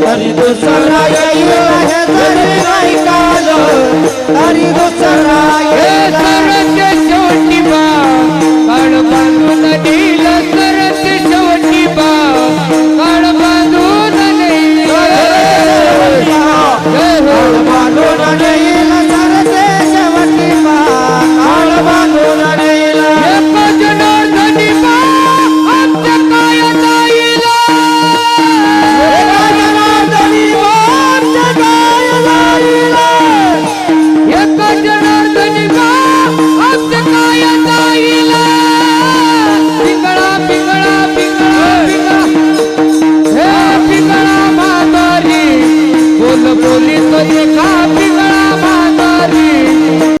हरित सराय pueblo lindo y